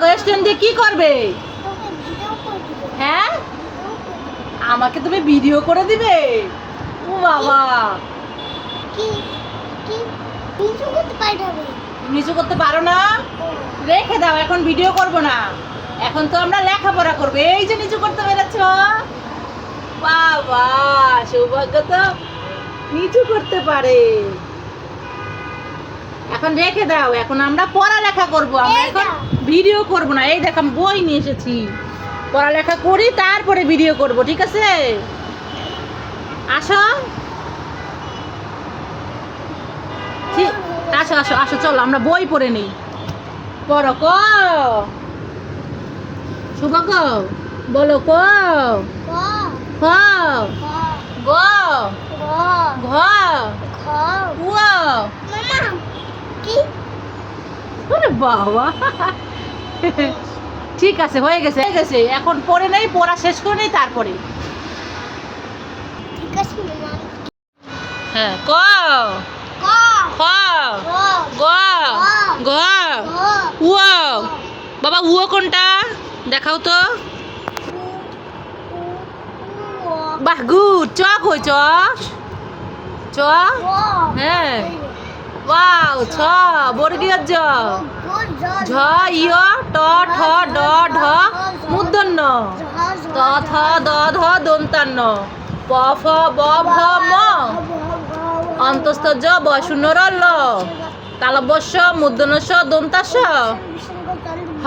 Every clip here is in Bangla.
দিয়ে কি করবে? হ্যাঁ? আমাকে তুমি ভিডিও করে দিবে? ও বাবা। নিচু করতে পারো না রেখে দাও এখন ভিডিও করব না। এখন তো আমরা লেখাপড়া করব। এই যে নিচু করতে পেরেছ বাবা সৌভাগ্য তো নিচু করতে পারে। এখন রেখে দাও এখন আমরা পড়ালেখা করব আমরা এখন। ভিডিও করব না। এই দেখো আমি বই নিয়ে এসেছি। পড়ালেখা করি তারপরে ভিডিও করব ঠিক আছে? আসো। ঠিক আসো আসো আসো চলো আমরা বই পড়ে নিই। পড়ো ক? শুভক বলো ক? ক, খ? গ? ঘ। উ কি? ওরে বাবা। ঠিক আছে হয়ে গেছে হয়ে গেছে। এখন পড়ে নেই পড়া শেষ করে নেই তারপরে। হ্যাঁ ক? খ খ, গ। উ বাবা উও কোনটা? দেখাও তো। বাহ গুড। চ কই চ? চ? হ্যাঁ। ওয়াও, ছ বর্গীয় জ ঝ ইয় ট, ঠ, ড, ঢ মূর্ধন্য ত, থ, দ, ধ, দন্তান্ন। প, ফ, ব, ভ, ম। অন্তস্থ জ ব, শূন্য, র, ল। তালবস্য মূর্ধনস্য দন্তাস্য। হ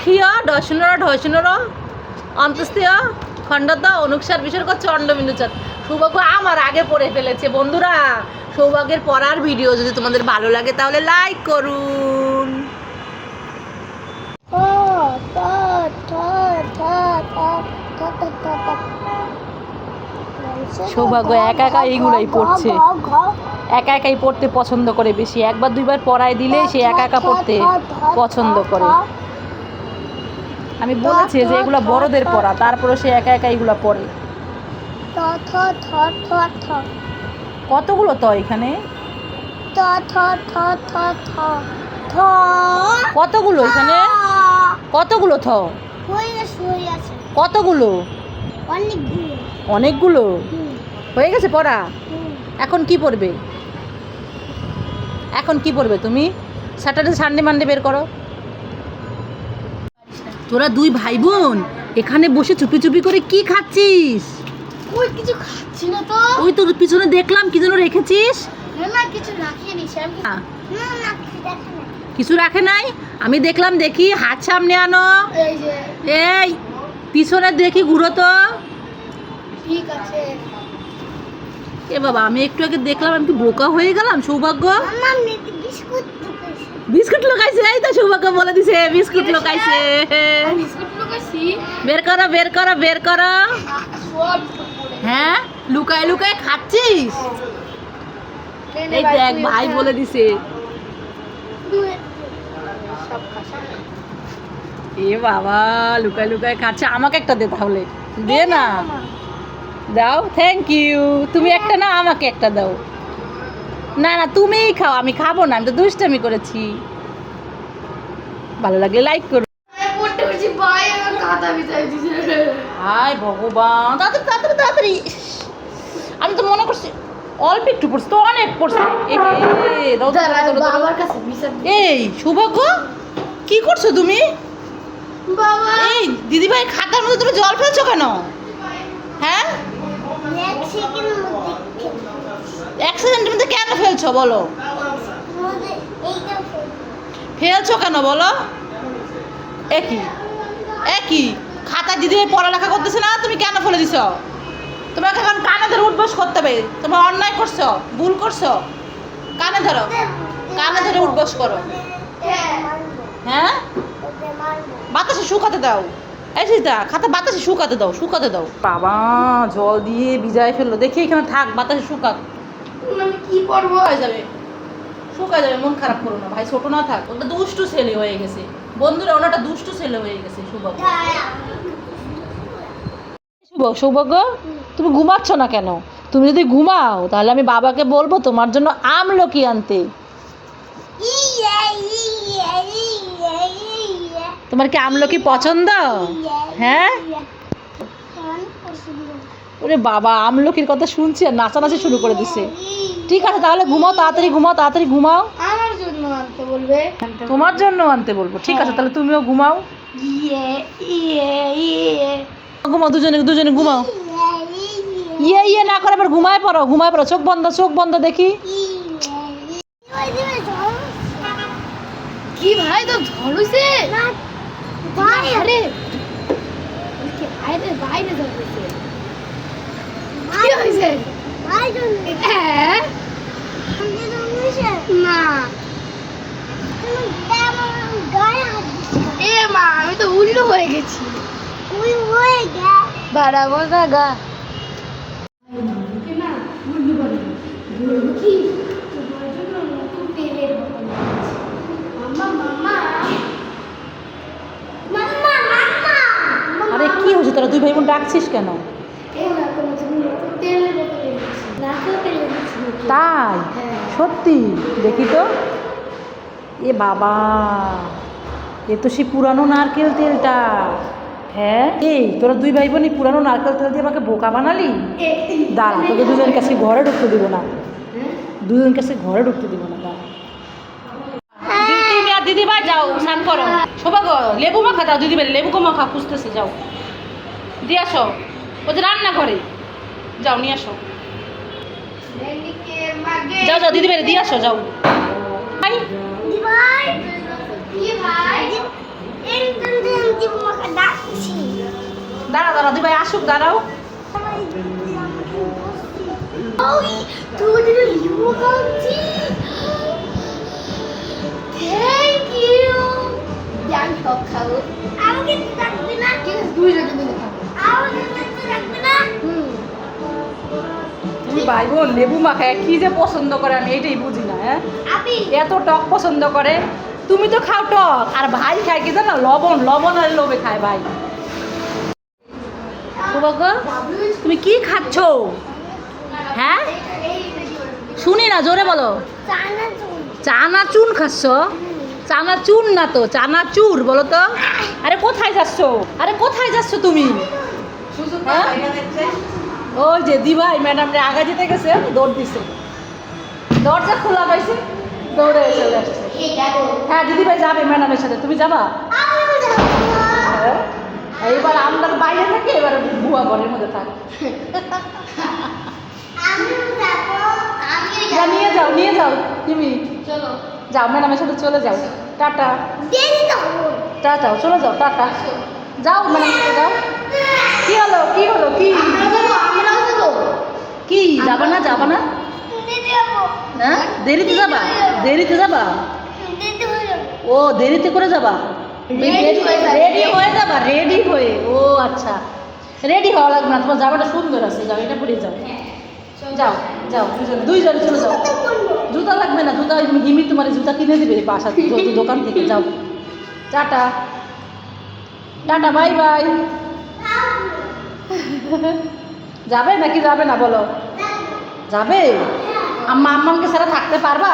ক্ষিয় ড, শূন্য ঢ, শূন্য, র। অন্তস্থীয়, খণ্ডত অনুসার বিসর্গ চণ্ড বিন্দু চাঁদ সৌভাগ্য আমার আগে পড়ে ফেলেছে, বন্ধুরা। সৌভাগ্যের পড়ার ভিডিও যদি তোমাদের ভালো লাগে, তাহলে লাইক করুন। সৌভাগ্য একা একা এইগুলাই পড়ছে। একা একাই পড়তে পছন্দ করে বেশি। একবার দুইবার পড়ায় দিলে সে একা একা পড়তে পছন্দ করে। আমি বলেছি যে এগুলো বড়দের পড়া তারপরে সে একা একা এগুলো পড়ে। কতগুলো তো এখানে? কতগুলো এখানে? কতগুলো থ কতগুলো? অনেকগুলো। অনেকগুলো? হয়ে গেছে পড়া? এখন কি পড়বে? এখন কি পড়বে তুমি? স্যাটারডে সানডে মানডে বের করো। তোরা দুই ভাই বোন এখানে বসে চুপি চুপি করে কি খাচ্ছিস? ওই কিছু খাচ্ছি না তো। ওই তোর পিছনে দেখলাম কি যেন রেখেছিস? না না কিছু রাখিয়ে নিছি আমি না না কিছু দেখা না। কিছু রাখে নাই? আমি দেখলাম দেখি হাত সামনে আনো। এই যে। এই পিছনে দেখি ঘুরো তো। ঠিক আছে। এ বাবা আমি একটু আগে দেখলাম আমি কি বোকা হয়ে গেলাম সৌভাগ্য? বিস্কুট বিস্কুট লোকাইছে এই তো সৌভাগ্য বলে দিছে বিস্কুট লোকাইছে। বের করো বের করো বের করো। হ্যাঁ? লুকায় লুকায় খাচ্ছিস? এই দেখ, ভাই বলে দিছে। এ বাবা, লুকায় লুকায় খাচ্ছে। আমাকে একটা দে তাহলে। দে না। দাও থ্যাংক ইউ তুমি একটা না, আমাকে একটা দাও। না না, তুমিই খাও, আমি খাব না, আমি তো দুষ্টামি করেছি। ভালো লাগলে লাইক করো পড়তে পড়ছি ভাই আমার খাতা বিছাই হাই ভগবান তাড়াতাড়ি তাড়াতাড়ি তাড়াতাড়ি। আমি তো মনে করছি অল্প একটু পড়ছি তো অনেক পড়ছি। এই সৌভাগ্য কি করছ তুমি? এই দিদিভাই খাতার মধ্যে তুমি জল ফেলছো কেন? হ্যাঁ? এক সেকেন্ডের মধ্যে কেন ফেলছো বলো? ফেলছো কেন বলো? একই একই। খাতা দিদি পড়ালেখা করতেছে না তুমি কেন ফেলে দিছ? তোমাকে এখন কানে ধরে উঠবস করতে হবে। তোমরা অন্যায় করছ ভুল করছ। কানে ধরো কানে ধরে উঠবস করো। হ্যাঁ? বাতাসে শুকাতে দাও। এই সিদা খাতা বাতাসে শুকাতে দাও শুকাতে দাও। বাবা জল দিয়ে ভিজায় ফেলল। দেখি এখানে থাক বাতাসে শুকাক আমি কি পড়ব? হয়ে যাবে। শুকায় যাবে মন খারাপ করো না। ভাই ছোট না থাক। ওটা দুষ্টু ছেলে হয়ে গেছে। বন্ধুরা ওনাটা দুষ্টু ছেলে হয়ে গেছে শুভ। সৌভাগ্য? তুমি ঘুমাচ্ছ না কেন? তুমি যদি ঘুমাও তাহলে আমি বাবাকে বলব তোমার জন্য আমলকি আনতে। ইয়ে ইয়ে ইয়ে তোমার কি আমলকি পছন্দ? হ্যাঁ? ওরে বাবা আমলকির কথা শুনছি আর নাচানাচি শুরু করে দিছে। ঠিক আছে তাহলে ঘুমাও তাড়াতাড়ি ঘুমাও তাড়াতাড়ি ঘুমাও। আমার জন্য আনতে বলবে? তোমার জন্য আনতে বলব। ঠিক আছে তাহলে তুমিও ঘুমাও। ইয়ে ইয়ে ইয়ে। ঘুমাও, দুজনে দুজনে ঘুমাও। ইয়ে ইয়ে না করে এবার ঘুমায় পড়ো ঘুমায় পড়ো। চোখ বন্ধ চোখ বন্ধ দেখি। কি ভাই তো আরে ঝলুছে কি হয়েছে হ্যাঁ? এ মা, আমি তো উল্টো হয়ে গেছি। আরে কি হয়েছে তোরা দুই ভাই বোন ডাকছিস কেন? তাই? সত্যি? দেখি তো। এ বাবা, এ তো সেই পুরানো নারকেল তেলটা। হ্যাঁ? এই তোরা দুই ভাই বোনই পুরানো নারকেল তেল দিয়ে আমাকে বোকা বানালি? দাঁড়া তোকে দুজন কাছে ঘরে ঢুকতে দিব না। দুজন কাছে ঘরে ঢুকতে দিব না দাঁড়া। তুমি আর দিদি ভাই যাও স্নান করো। শোভা গো লেবু মাখা দাও দিদি ভাই লেবু মাখা খুঁজতেছে যাও। দিয়ে আসো। ও যে রান্না করে যাও নিয়ে আসো। যাও যাও দিদি ভাই দিয়ে আসো যাও। ভাই দাঁড়া দাঁড়া ভাই আসুক দাঁড়াও। ভাই বোন লেবু মাখায় কি যে পছন্দ করে আমি এটাই বুঝি না হ্যাঁ? এত টক পছন্দ করে। তুমি তো খাও টক। আর ভাই খায় কি জানো? লবণ লবণ আর লোভে খায় ভাই। তুমি কি খাচ্ছ? হ্যাঁ? শুনি না, জোরে বলো। চানা চুন খাচ্ছ? চানা চুন না তো চানা চুর বলো তো। আরে কোথায় যাচ্ছ? আরে কোথায় যাচ্ছ তুমি? হ্যাঁ? ওই যে দিভাই ম্যাডাম আগা যেতে গেছে, দৌড় দিছে। দরজা খোলা পাইছে, দৌড়ে চলে আসছে। হ্যাঁ দিদি ভাই যাবে ম্যাডামের সাথে। তুমি যাবা? হ্যাঁ? এইবার আমরা তো বাইরে থাকি এবার বুয়া ঘরের মধ্যে থাক। নিয়ে যাও নিয়ে যাও তুমি চলো। যাও ম্যাডামের সাথে চলে যাও। টাটা। টাটা চলে যাও টাটা। যাও ম্যাডামের সাথে যাও। কি হলো কি হলো কি? কি যাবা না যাবা না? হ্যাঁ দেরিতে যাবা? দেরিতে হয়ে যাব? ও দেরিতে করে যাবা? হয়ে। রেডি হয়ে যাবা রেডি হয়ে। ও আচ্ছা। রেডি হওয়া লাগবে না তোমার জামাটা সুন্দর আছে যাও এটা পরে যাও। যাও যাও দুজন দুইজন চলে যাও। জুতা লাগবে না জুতা হিমি তোমার জুতা কিনে দিবে বাসা দোকান থেকে যাও। টাটা। Tata bye bye. যাবে নাকি যাবে না বলো? যাবে। আম্মা আম্মাকে ছাড়া থাকতে পারবা?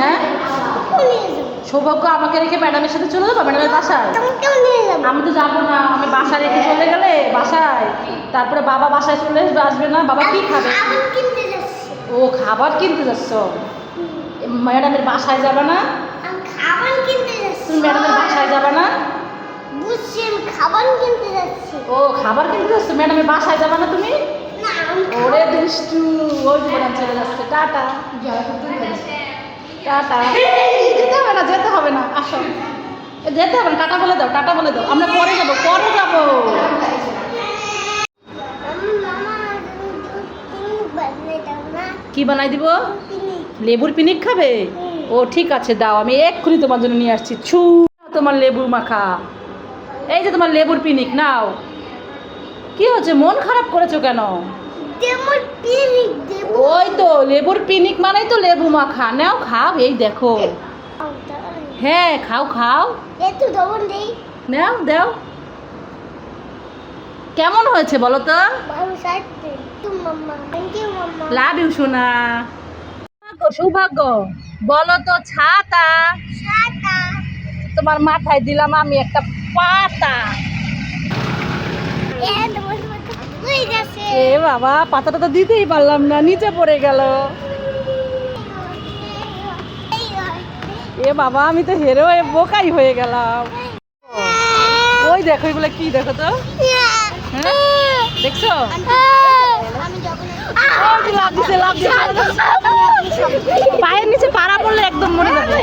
হ্যাঁ? সৌভাগ্য আমাকে রেখে ম্যাডামের সাথে চলে যাব? ম্যাডামের বাসায়? আমি তো যাব না। আমি বাসায় রেখে চলে গেলে বাসায়। তারপরে বাবা বাসায় চলে আসবে আসবে না। বাবা কি খাবে? ও খাবার কিনতে যাচ্ছ? ম্যাডামের বাসায় যাবে না? তুমি ম্যাডামের বাসায় যাবে না? খাবার কিনতে যাচ্ছি। ও খাবার কিনতে যাচ্ছ? ম্যাডামের বাসায় যাবে না তুমি? ওরে ওই চলে যাচ্ছে। টাটা। টাটা। যেতে হবে না, যেতে হবে না, আসো। যেতে হবে না, টাটা বলে দাও, টাটা বলে দাও। আমরা পরে যাব পরে যাব। কি বানাই দিব? লেবুর পিনিক খাবে? ও, ঠিক আছে, দাও, আমি এক্ষুনি তোমার জন্য নিয়ে আসছি। ছু, তোমার লেবুর মাখা। এই যে তোমার লেবুর পিনিক, নাও। কি হচ্ছে, মন খারাপ করেছ কেন? ওই তো লেবুর পিনিক মানেই তো লেবু মাখা। নাও খাও এই দেখো। হ্যাঁ খাও খাও। একটু দবন দেই। নাও দাও। কেমন হয়েছে বলো তো? লাভ ইউ সোনা। সৌভাগ্য বলো তো ছাতা। তোমার মাথায় দিলাম আমি একটা পাতা এন্ড বসে বসে হয়ে গেছে এ বাবা, পাতাটা তো দিতেই পারলাম না, নিচে পড়ে গেল। এ বাবা, আমি তো হেরো হয়ে বোকাই হয়ে গেলাম। ওই দেখো, এগুলো কি দেখো তো? হ্যাঁ? দেখছ। পায়ের নিচে পাড়া পড়লে একদম মরে যাবে।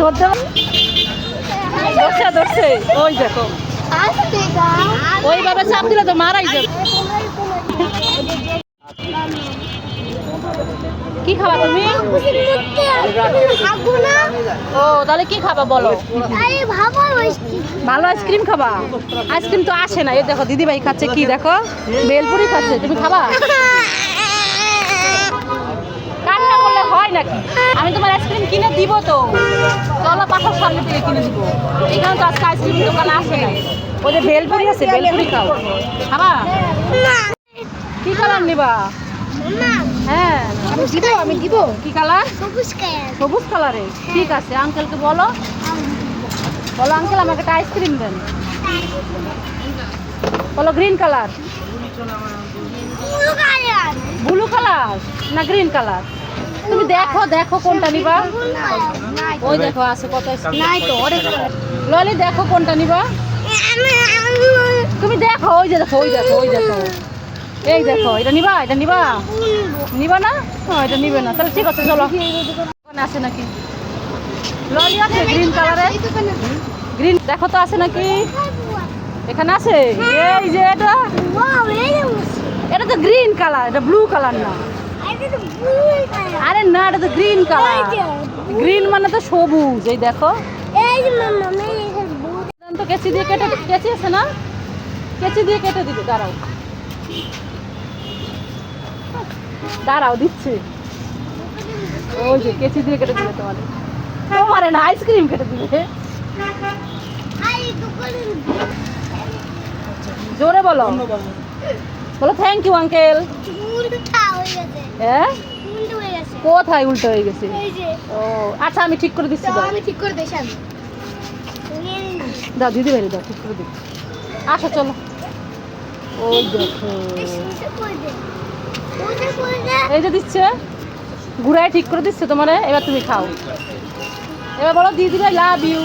ধরতে ধরছে ধরছে। ওই দেখো। ওইভাবে চাপ দিলে তো মারাই যাবে। কি খাবা তুমি? ও, তাহলে কি খাবা বলো? ভালো আইসক্রিম খাবা? আইসক্রিম তো আসে না। এই দেখো, দিদিভাই খাচ্ছে কি দেখো? বেলপুরি খাচ্ছে। তুমি খাবা? হয় নাকি? আমি তোমার আইসক্রিম কিনে দিব তো। চলো পাশার সামনে থেকে কিনে দিব। এখানে তো আজকে আইসক্রিম দোকান আসে না ওই যে বেলপুরি আছে, বেলপুরি খাও। খাবা? কি কালার নিবা? হ্যাঁ আমি দিব কি কালার? সবুজ ঠিক আছে বলো। বলো, আঙ্কেল, আমাকে একটা ice cream blue colour. Blue colour? না, গ্রিন কালার। তুমি দেখো দেখো কোনটা নিবা। ওই দেখো আছে কত নাই তো ললি দেখো কোনটা নিবা। তুমি দেখো ওই যে দেখো ওই দেখো ওই দেখো। এই দেখো এটা নিবা এটা নিবা। নিবা না? হ্যাঁ এটা নিবে না। তাহলে ঠিক আছে চলো। আছে নাকি? ললি আছে গ্রিন কালারের গ্রিন দেখো তো আছে নাকি? এখানে আছে? এই যে এটা। এটা তো গ্রিন কালার এটা ব্লু কালার না। আরে না এটা তো গ্রিন কালার গ্রিন মানে তো সবুজ এই দেখো। তো কেচি দিয়ে কেটে কেচি আছে না? কেচি দিয়ে কেটে দিবে দাঁড়াও। দাঁড়াও দিচ্ছি। ওই যে কেচি দিয়ে কেটে দিবে তোমার তোমারে না আইসক্রিম কেটে দিবে। জোরে বলো। বলো থ্যাংক ইউ আঙ্কেল হ্যাঁ কোথায় উল্টো হয়ে গেছে? ও আচ্ছা আমি ঠিক করে দিচ্ছি আমি ঠিক করে দেখান দাও দিদি ভাই দাও ঠিক করে দিই আসো চলো। ওই দেখো। এই যে দিচ্ছে। ঘুরায় ঠিক করে দিচ্ছে তোমারে এবার তুমি খাও। এবার বলো দিদি ভাই লাভ ইউ